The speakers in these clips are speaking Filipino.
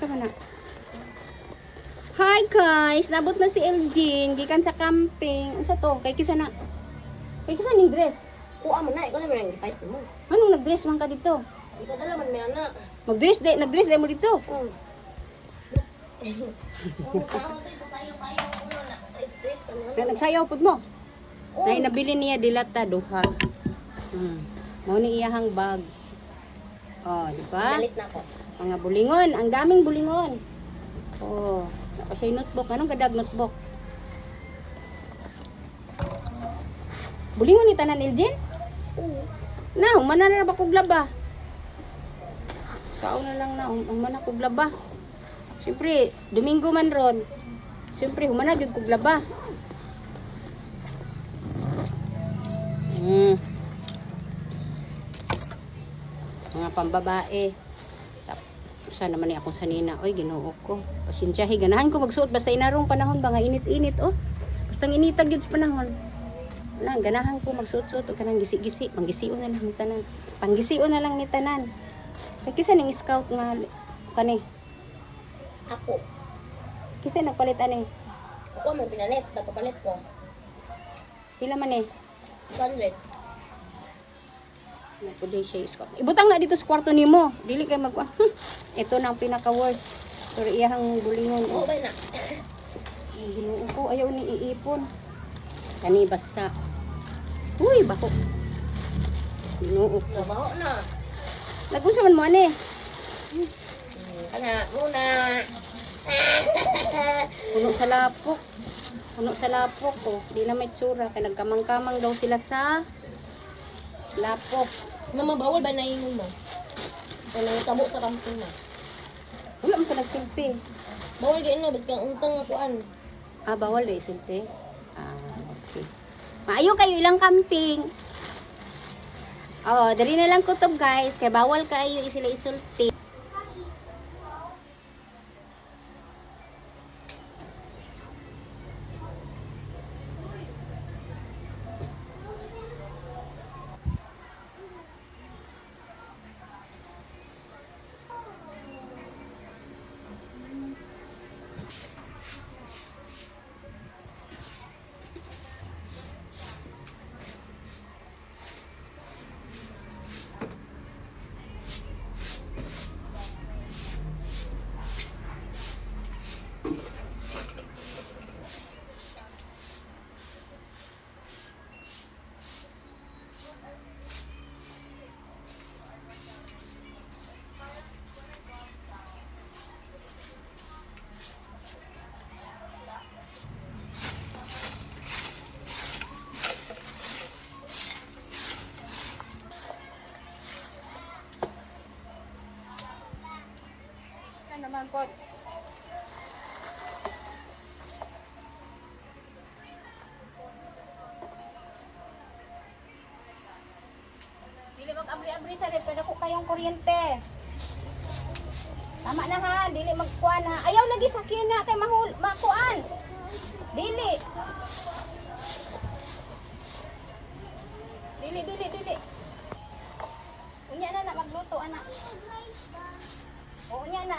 Man na? Hi guys, nabot na si Elgin gikan sa camping. Unsa to? Kay kisa na. Kay kisa ning dress. Kuha mo na, ikaw naman ang fight mo. Anong nag-dress man ka dito? Ikaw na naman may anak. Mag-dress de, nag-dress de mo dito. Na, ano Kaya na. nagsayaw pud mo. Oo. Nay nabili niya dilata duha. Hmm. Mao ni iyahang bag. Oh, di ba? Galit na ako. Mga bulingon, ang daming bulingon. Oh, ako siya notebook. Anong gadag notebook? Bulingon ni tanan Elgin? Oo. Na, humana na ba kog laba? Sao na lang na, hum- humana kog laba. Siyempre, Domingo man ron. Siyempre, humana gyud kog laba. Hmm. Mga pambabae. Tap- Sa naman ni akong sanina. Oy, ginoo ko. Pasensyahe, ganahan ko magsuot. Basta inarong panahon ba nga init-init, oh. Basta initag yun sa panahon. Wala, ganahan ko magsuot-suot o kanang gisi-gisi. Panggisiyo na lang ni tanan. Panggisiyo na lang ni tanan. Kay kisa ning scout nga kani. Ako. Kisa nagpalit ani. Ako mo pinalit, nagpapalit ko. Pila man eh. 100. Nagpuday siya yung scout. Ibutang na dito sa kwarto nimo. Dili kay mag hmm, Ito na ang pinaka-worst. Pero iyahang bulingon. Oo Oh. ba na? Ginoo ko, ayaw ni iipon. Kani basa. Uy, bako. Ginoo ko. Nabaho na. Nagunsa man mo ani. Hmm, Kana, muna. Puno sa lapok. Puno sa lapok ko. Di na may tsura. Kaya nagkamang-kamang daw sila sa lapok. Mama, bawal ba na ingon mo? Kung nangitabo sa kampung na. Wala mo ka nagsulti. Bawal kayo no, basta kang unsang nga kuan. Ah, bawal eh, sulti. Ah, okay. Maayo kayo ilang camping. Oh, dali na lang kutob guys. Kaya bawal kayo sila isulti. Po? Dili mag-abri-abri sa rep, kada ko kayong kuryente. Tama na ha, dili magkuan ha. Ayaw lagi sa kina kay mahul makuan. Dili. Dili, dili, dili. Unya na na magluto anak. Oo, unya na.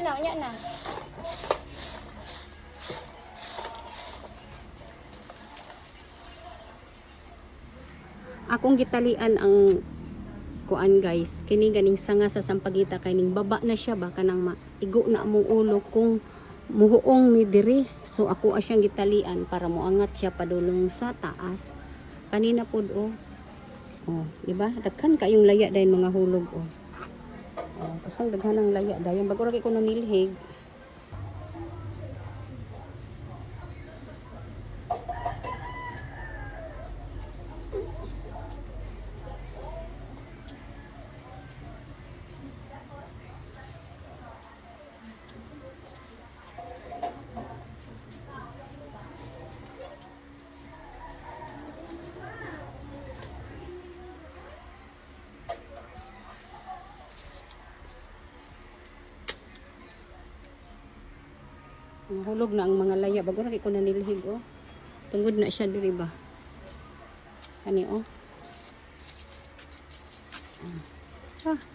Unya na, unya na. Akong gitalian ang kuan guys. Kini ganing sanga sa sampagita kay ning baba na siya ba kanang maigo na among ulo kung muhuong mi diri. So ako asyang gitalian para moangat siya padulong sa taas. Kanina pod oh. Oh, di ba? Daghan kayong laya dayon mga hulog oh. Oh, kasang daghan ang laya dayon bago ra kay ko nilhig. Hulog na ang mga laya bago kay ko nanilhig oh. Tungod na siya diri ba. Kani oh. Ah.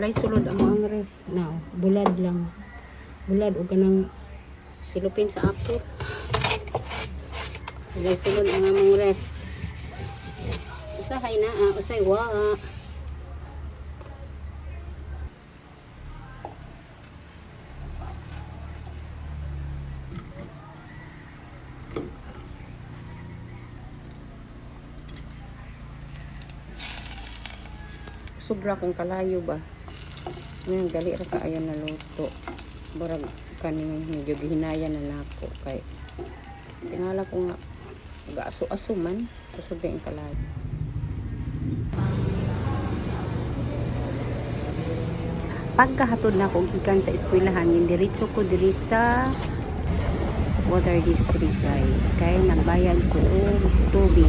Walay sulod ang mga ref. Now, bulad lang. Bulad o ganang silupin sa apot. Walay sulod ang among ref. Usahay na, ah, usay wa. sobra kong kalayo ba ngayon gali ra kaayo na luto barag kani medyo gihinaya na nako kay tingala ko nga gaaso-aso man kusog yung kalayo pagkahatod na kong gikan sa eskwelahan yung diretso ko diri sa water district guys. Kaya nagbayad ko og tubig